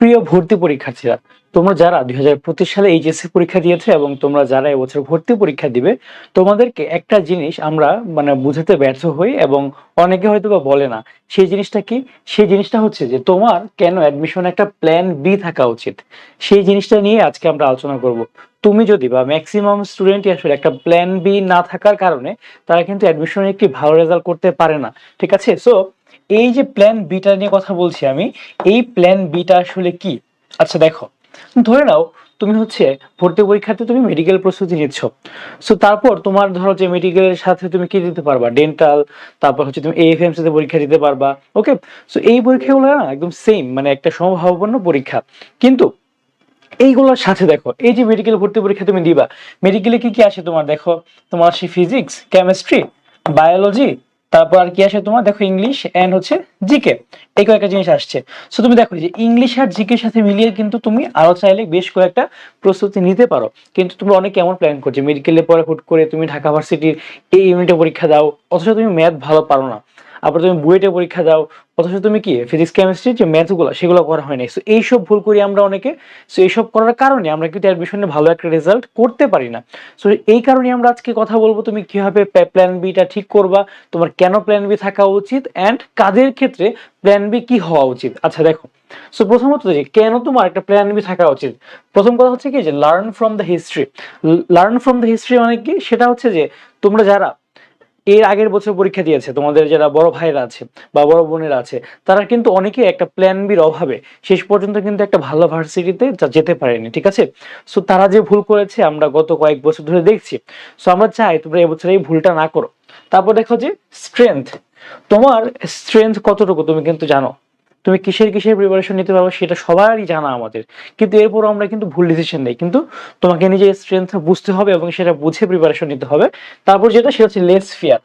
প্রিয় ভর্তি পরীক্ষার্থীরা, তোমরা যারা দুই হাজার পঁচিশ সালে এইচএসসি পরীক্ষা দিয়েছ এবং তোমরা যারা এবছর ভর্তি পরীক্ষা দিবে, তোমাদেরকে একটা জিনিস আমরা মানে বুঝাতে ব্যর্থ হই এবং অনেকে হয়তো বা বলে না, সেই জিনিসটা কি? সেই জিনিসটা হচ্ছে যে তোমার কেন অ্যাডমিশন একটা প্ল্যান বি থাকা উচিত? সেই জিনিসটা নিয়ে আজকে আমরা আলোচনা করব। তুমি যদি বা ম্যাক্সিমাম স্টুডেন্টই আসলে একটা প্ল্যান বি না থাকার কারণে, তারা কিন্তু অ্যাডমিশনে একটি ভালো রেজাল্ট করতে পারে না, ঠিক আছে? সো এই যে প্ল্যান বিটা নিয়ে কথা বলছি আমি, এই প্ল্যান বিটা আসলে কি? আচ্ছা দেখো, ধরে নাও তুমি হচ্ছে ভর্তি পরীক্ষাতে তুমি মেডিকেল প্রস্তুতি নিচ্ছ। সো তারপর তোমার ধরো যে মেডিকেলের সাথে তুমি কি দিতে পারবা? ডেন্টাল তারপর হচ্ছে তুমি এএফএমসি তে পরীক্ষা দিতে পারবা ওকে সো এই পরীক্ষাগুলো না একদম সেম মানে একটা সমভাবাপন্ন পরীক্ষা। কিন্তু এইগুলোর সাথে দেখো, এই যে মেডিকেল ভর্তি পরীক্ষা তুমি দিবা মেডিকেলে কি কি আসে তোমার? দেখো, তোমার আসে ফিজিক্স কেমিস্ট্রি বায়োলজি তারপর আর কি আসে তোমার? দেখো ইংলিশ এন্ড হচ্ছে জিকে এই কয়েকটা জিনিস আসছে। সো তুমি দেখো যে ইংলিশ আর জিকে সাথে মিলিয়ে কিন্তু তুমি আরও চাইলে বেশ কয়েকটা প্রস্তুতি নিতে পারো। কিন্তু তুমি অনেক কেমন প্ল্যান করছ? মেডিকেলের পরে হুট করে তুমি ঢাকা ভার্সিটির এই ইউনিটে পরীক্ষা দাও, অথচ তুমি ম্যাথ ভালো পারো না। আবার তুমি বুয়েটে পরীক্ষা দাও, অথচ তুমি কি ফিজিক্স কেমিস্ট্রি যে ম্যাথগুলো সেগুলো করা হয় নাই। সো এইসব ভুল করি আমরা অনেকে। সো এইসব করার কারণে আমরা কিন্তু অ্যাডমিশনে ভালো একটা রেজাল্ট করতে পারি না। সো এই কারণে আমরা আজকে কথা বলব, তুমি কীভাবে প্ল্যান বিটা ঠিক করবা, তোমার কেন প্ল্যান বি থাকা উচিত অ্যান্ড কাদের ক্ষেত্রে প্ল্যান বি কি হওয়া উচিত। আচ্ছা দেখো। সো প্রথমত যে, কেন তোমার একটা প্ল্যান বি থাকা উচিত? প্রথম কথা হচ্ছে কি যে learn from the history learn from the history মানে কি? সেটা হচ্ছে যে, তোমরা যারা এর আগের বছর পরীক্ষা দিয়েছে, তোমাদের যারা বড় ভাইয়েরা আছে বা বড় বোনেরা আছে, তারা কিন্তু অনেকে একটা প্ল্যান বির অভাবে শেষ পর্যন্ত কিন্তু একটা ভালো ভার্সিটিতে যেতে পারেনি, ঠিক আছে? সো তারা যে ভুল করেছে আমরা গত কয়েক বছর ধরে দেখছি। সো আমরা চাই তোমরা এবছর এই ভুলটা না করো। তারপর দেখো যে স্ট্রেংথ তোমার স্ট্রেংথ কতটুকু তুমি কিন্তু জানো? তুমি কিসের কিসের প্রিপারেশন নিতে পারবে সেটা সবারই জানা আমাদের। কিন্তু এরপর আমরা কিন্তু ভুল ডিসিশন নেই। কিন্তু তোমাকে নিজের স্ট্রেংথ বুঝতে হবে এবং সেটা বুঝে প্রিপারেশন নিতে হবে। তারপর যেটা, সেটা হচ্ছে লেস ফিয়ার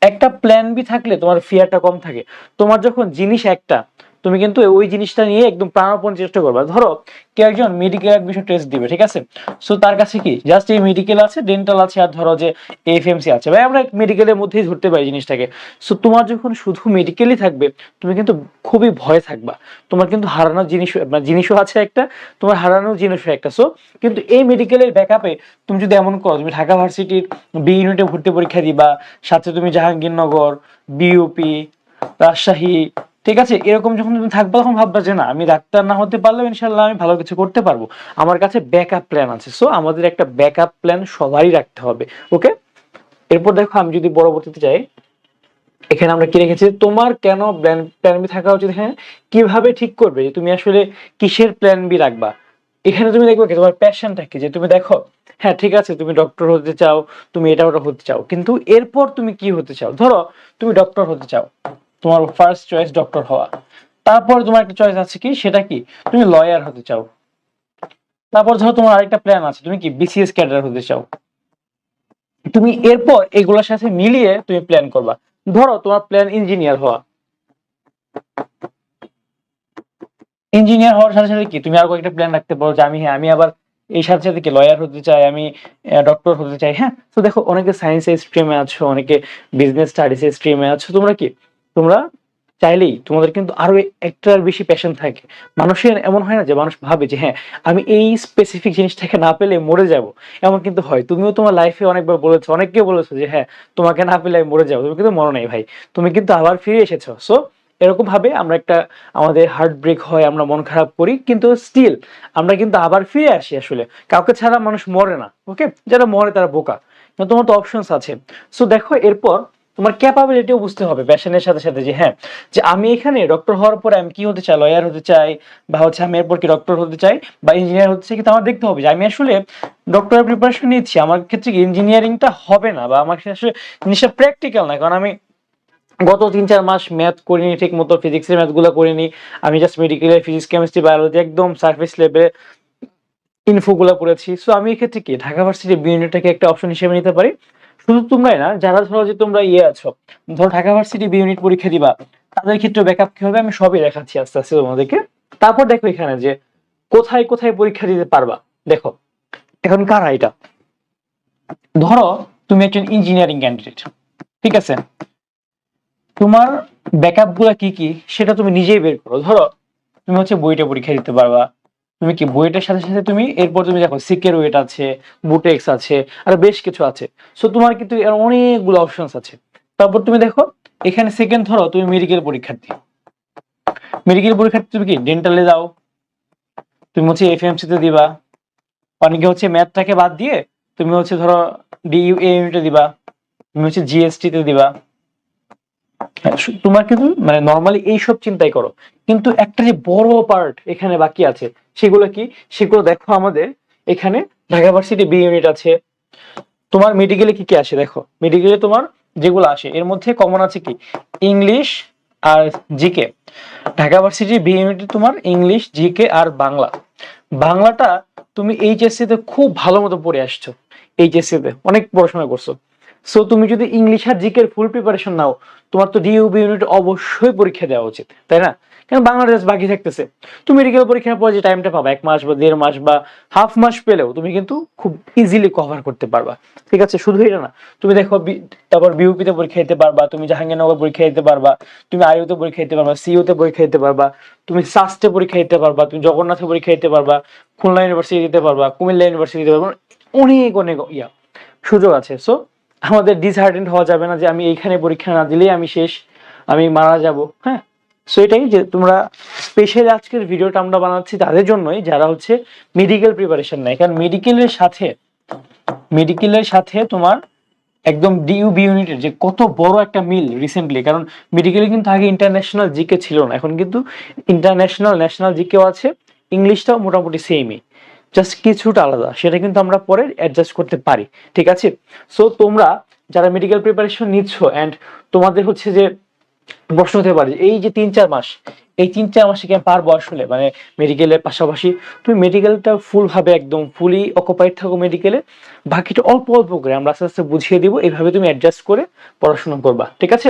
একটা প্ল্যান বি থাকলে তোমার ফিয়ারটা কম থাকে। তোমার যখন জিনিস একটা তুমি কিন্তু ওই জিনিসটা নিয়ে একদম প্রাণপণ চেষ্টা করবে। ধরো, কেউ একজন মেডিকেল অ্যাডমিশন টেস্ট দিবে, ঠিক আছে? সো তার কাছে কি? জাস্ট এই মেডিকেল আছে ডেন্টাল আছে, আর ধরো যে এফএমসি আছে। ভাই, আমরা মেডিকেলের মধ্যেই ধরতে পারি জিনিসটাকে। সো তোমার যখন শুধু মেডিকেলই থাকবে, তুমি কিন্তু খুবই ভয় থাকবা। তোমার কিন্তু হারানোর জিনিস মানে জিনিসও আছে একটা, তোমার হারানোর জিনিসও একটা। সো কিন্তু এই মেডিকেলের ব্যাকআপে তুমি যদি এমন করো, তুমি ঢাকা ভার্সিটির বি ইউনিটে ভর্তি পরীক্ষা দিবা, সাথে তুমি জাহাঙ্গীরনগর বিউপি রাজশাহী ঠিক আছে? এরকম যখন তুমি থাকবে তখন ভাববা যে না, আমি ডাক্তার না হতে পারলেও ইনশাল্লাহ আমি ভালো কিছু করতে পারব। আমার কাছে ব্যাকআপ প্ল্যান আছে। সো আমাদের একটা ব্যাকআপ প্ল্যান সবারই রাখতে হবে ওকে এরপর দেখো, আমি যদি পরবর্তীতে যাই, এখানে আমরা কি রেখেছি? তোমার কেন প্ল্যান বি থাকা উচিত? হ্যাঁ কীভাবে ঠিক করবে? যে তুমি আসলে কিসের প্ল্যান বি রাখবা? এখানে তুমি দেখবে কি? তোমার প্যাশনটা কি? যে তুমি দেখো হ্যাঁ ঠিক আছে, তুমি ডক্টর হতে চাও, তুমি এটা ওটা হতে চাও। কিন্তু এরপর তুমি কি হতে চাও? ধরো, তুমি ডক্টর হতে চাও। তোমার ফার্স্ট চয়েস ডক্টর হওয়া। তারপর তোমার একটা চয়েস আছে কি? সেটা কি? তুমি লয়ার হতে চাও। তারপর ধরো তোমার আরেকটা প্ল্যান আছে। তুমি কি বিসিএস ক্যাডার হতে চাও? তুমি এরপর এগুলোর সাথে মিলিয়ে তুমি প্ল্যান করবা। ধরো তোমার প্ল্যান ইঞ্জিনিয়ার হওয়া। ইঞ্জিনিয়ার হওয়ার সাথে সাথে কি? তুমি আর কয়েকটা প্ল্যান রাখতে পারো যে আমি হ্যাঁ আমি আবার এই সাথে সাথে কি লয়ার হতে চাই? আমি ডক্টর হতে চাই। হ্যাঁ? তো দেখো অনেকে সায়েন্সের স্ট্রিমে আছো, অনেকে বিজনেস স্টাডিজ এর স্ট্রিমে আছো। তোমরা কি তোমরা চাইলেই তোমাদের কিন্তু আরও একটার বেশি প্যাশন থাকে। মানুষের এমন হয় না যে মানুষ ভাবে যে হ্যাঁ আমি এই স্পেসিফিক জিনিসটাকে না পেলে মরে যাব। এমন কিন্তু হয়। তুমিও তোমার লাইফে অনেকবার বলেছ অনেককে বলেছ যে হ্যাঁ তোমাকে না পেলে আমি মরে যাব। তুমি কিন্তু মরো নাই ভাই। তুমি কিন্তু আবার ফিরে এসেছ। সো এরকম ভাবে আমরা একটা আমাদের হার্ট ব্রেক হয়, আমরা মন খারাপ করি, কিন্তু স্টিল আমরা কিন্তু আবার ফিরে আসি আসলে। কাউকে ছাড়া মানুষ মরে না ওকে যারা মরে তারা বোকা। তোমার তো অপশনস আছে। সো দেখো, এরপর তোমার ক্যাপাবিলিটিও বুঝতে হবে প্যাশনের সাথে সাথে যে হ্যাঁ যে আমি এখানে ডক্টর হওয়ার পরে আমি কি হতে চাই লয়ার হতে চাই, বা হচ্ছে আমি এরপর কি ডক্টর হতে চাই, বা ইঞ্জিনিয়ার হতে চাই, কিন্তু আমার দেখতে হবে যে আমি আসলে ডক্টরের প্রিপারেশন নিচ্ছি। আমার ক্ষেত্রে ইঞ্জিনিয়ারিংটা হবে না, বা আমার আসলে জিনিসটা প্র্যাকটিক্যাল না? কারণ আমি গত তিন চার মাস ম্যাথ করিনি ঠিক মতো ফিজিক্সের ম্যাথগুলো করিনি, আমি জাস্ট মেডিকেলের ফিজিক্স কেমিস্ট্রি বায়োলজি একদম সার্ফেস লেভেলে ইনফোগুলো পড়েছি সো আমি এক্ষেত্রে কি, ঢাকা ভার্সিটি বি একটা অপশন হিসেবে নিতে পারি। শুধু তোমরাই না, যারা ধরো যে তোমরা ইয়ে আছো, ধরো ঢাকা ভার্সিটি বি ইউনিট পরীক্ষা দিবা, তাদের ক্ষেত্রে ব্যাকআপ কি হবে? আমি সবই দেখাচ্ছি আস্তে আস্তে তোমাদেরকে। তারপর দেখো এখানে যে কোথায় কোথায় পরীক্ষা দিতে পারবা। দেখো, এখন কারা এটা? ধরো তুমি একজন ইঞ্জিনিয়ারিং ক্যান্ডিডেট ঠিক আছে? তোমার ব্যাকআপগুলা কি কি? সেটা তুমি নিজেই বের করো। ধরো তুমি হচ্ছে বইটা পরীক্ষা দিতে পারবা তুমি কি বইটার সাথে সাথে তুমি এরপর তুমি দেখো সিকের ওয়েট আছে বুটেক্স আছে আর বেশ কিছু আছে। সো তোমার কিন্তু অনেকগুলো অপশনস আছে। তারপর তুমি দেখো এখানে সেকেন্ড ধরো তুমি মেডিকেল পরীক্ষার্থী। মেডিকেল পরীক্ষার্থী তুমি কি? ডেন্টালে যাও। তুমি হচ্ছে এফ এফএমসি তে দিবা। অনেকে হচ্ছে ম্যাথটাকে বাদ দিয়ে তুমি হচ্ছে ধরো ডিইউ ইউনিটে দিবা। তুমি হচ্ছে জিএসটি তে দিবা। হ্যাঁ, তোমার কিন্তু মানে নর্মালি এইসব চিন্তাই করো। কিন্তু একটা যে বড় পার্ট এখানে বাকি আছে সেগুলো কি? সেগুলো দেখো আমাদের। এখানে ঢাকা ভার্সিটি বি ইউনিট আছে। তোমার মেডিকেলে কি কি আসে দেখো? মেডিকেলে তোমার যেগুলো আসে, এর মধ্যে কমন আছে কি? ইংলিশ আর জিকে ঢাকা ভার্সিটি বি ইউনিটে তোমার ইংলিশ জিকে আর বাংলা। বাংলাটা তুমি এইচএসসি তে খুব ভালো মতো পড়ে আসছো। এইচএসসি তে অনেক পড়াশোনা করছ। সো তুমি যদি ইংলিশ আর জিকের ফুল প্রিপারেশন নাও, তোমার তো ডিইউবি ইউনিট অবশ্যই পরীক্ষা দেওয়া উচিত, তাই না? কেন বাংলাদেশ বাকি থাকতেছে? তুমি মেডিকেল পরীক্ষার পর যে টাইমটা পাবা, এক মাস বা দেড় মাস বা হাফ মাস পেলেও তুমি কিন্তু খুব ইজিলি কভার করতে পারবা, ঠিক আছে? শুধু এটা না, তুমি দেখো তারপর বিউপিতে পরীক্ষা দিতে পারবা, তুমি জাহাঙ্গীরনগর পরীক্ষা দিতে পারবা, তুমি আইউতে পরীক্ষা দিতে পারবা সিইউতে পরীক্ষা দিতে পারবা, তুমি সাস্টে পরীক্ষা দিতে পারবা, তুমি জগন্নাথে পরীক্ষা দিতে পারবা, খুলনা ইউনিভার্সিটি দিতে পারবা, কুমিল্লা ইউনিভার্সিটি দিতে পারবা, অনেক অনেক ইয়া সুযোগ আছে। সো আমাদের ডিসহার্টেন্ট হওয়া যাবে না যে আমি এইখানে পরীক্ষা না দিলেই আমি শেষ, আমি মারা যাব হ্যাঁ? সো এটাই যে তোমরা স্পেশাল আজকের ভিডিওটা আমরা বানাচ্ছি তাদের জন্যই, যারা হচ্ছে মেডিকেল প্রিপারেশন নেয়। কারণ মেডিকেলের সাথে মেডিকেলের সাথে তোমার একদম ডিইউবি ইউনিটের যে কত বড় একটা মিল রিসেন্টলি কারণ মেডিকেলে কিন্তু আগে ইন্টারন্যাশনাল জিকে ছিল না, এখন কিন্তু ইন্টারন্যাশনাল ন্যাশনাল জিকেও আছে ইংলিশটাও মোটামুটি সেমই জাস্ট কিছুটা আলাদা, সেটা কিন্তু আমরা পরে অ্যাডজাস্ট করতে পারি, ঠিক আছে? সো তোমরা যারা মেডিকেল প্রিপারেশন নিচ্ছ অ্যান্ড তোমাদের হচ্ছে যে প্রশ্ন হতে পারে, এই যে তিন চার মাস, এই তিন চার মাসে কি আমি পারব আসলে মানে মেডিকেলের পাশাপাশি তুমি মেডিকেলটা ফুল ভাবে একদম ফুলি অকুপাইড থাকো মেডিকেলে বাকিটা অল্প অল্প করে আমরা আস্তে আস্তে বুঝিয়ে দিব এইভাবে তুমি অ্যাডজাস্ট করে পড়াশোনা করবা, ঠিক আছে?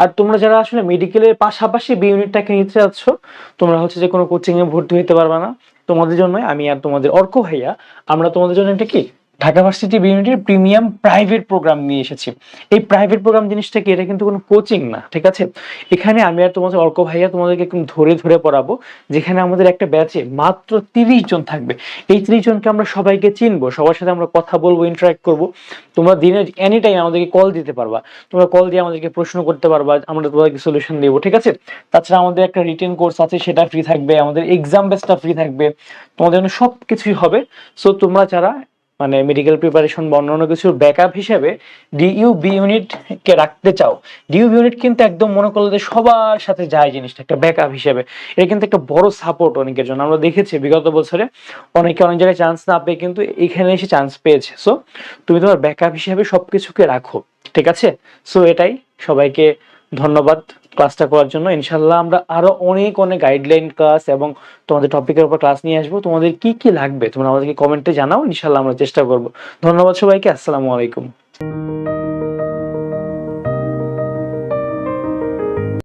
আর তোমরা যারা আসলে মেডিকেলের পাশাপাশি বি ইউনিটটাকে নিতে চাচ্ছ, তোমরা হচ্ছে যে কোনো কোচিং এ ভর্তি হতে পারবা না। তোমাদের জন্য আমি আর তোমাদের অর্ক ভাইয়া, আমরা তোমাদের জন্য একটা কি? ঢাকা ভার্সিটি ইউনিটের প্রিমিয়াম প্রাইভেট প্রোগ্রাম নিয়ে এসেছি। এই প্রাইভেট প্রোগ্রাম জিনিসটা কি, এটা কিন্তু কোনো কোচিং না, ঠিক আছে? এখানে আমি আর তোমাদের অর্ক ভাইয়া তোমাদেরকে একদম ধরে ধরে পড়াবো, যেখানে আমাদের একটা ব্যাচে মাত্র তিরিশ জন থাকবে। এই তিরিশ জনকে আমরা সবাইকে চিনবো, সবার সাথে আমরা কথা বলব ইন্টারাক্ট করব। তোমরা দিনের এনি টাইম আমাদেরকে কল দিতে পারবা, তোমরা কল দিয়ে আমাদেরকে প্রশ্ন করতে পারবা, আমরা তোমাদেরকে সলিউশন দেবো, ঠিক আছে? তাছাড়া আমাদের একটা রিটেন কোর্স আছে, সেটা ফ্রি থাকবে, আমাদের এক্সাম বেসটা ফ্রি থাকবে, তোমাদের জন্য সব কিছুই হবে। সো তোমরা যারা মানে মেডিকেল প্রিপারেশন বা অন্যান্য কিছুর ব্যাকআপ হিসেবে ডিইউ বি ইউনিট কে রাখতে চাও। ডিইউ ইউনিট কিন্তু একদম মনে করল যে সবার সাথে যায় জিনিসটা, একটা ব্যাকআপ হিসেবে। এটা কিন্তু একটা বড় সাপোর্ট অনেকের জন্য। আমরা দেখেছি বিগত বছরে অনেকে অনেক জায়গায় চান্স না পেয়ে কিন্তু এখানে এসে চান্স পেয়েছে। সো তুমি তোমার ব্যাকআপ হিসেবে সবকিছুকে রাখো, ঠিক আছে? সো এটাই সবাইকে ধন্যবাদ ক্লাসটা করার জন্য। ইনশাল্লাহ আমরা আরও অনেক অনেক গাইডলাইন ক্লাস এবং তোমাদের টপিকের উপর ক্লাস নিয়ে আসব। তোমাদের কি কি লাগবে তোমরা আমাদেরকে কমেন্টে জানাও। ইনশাল্লাহ আমরা চেষ্টা করব। ধন্যবাদ সবাইকে। আসসালামু আলাইকুম।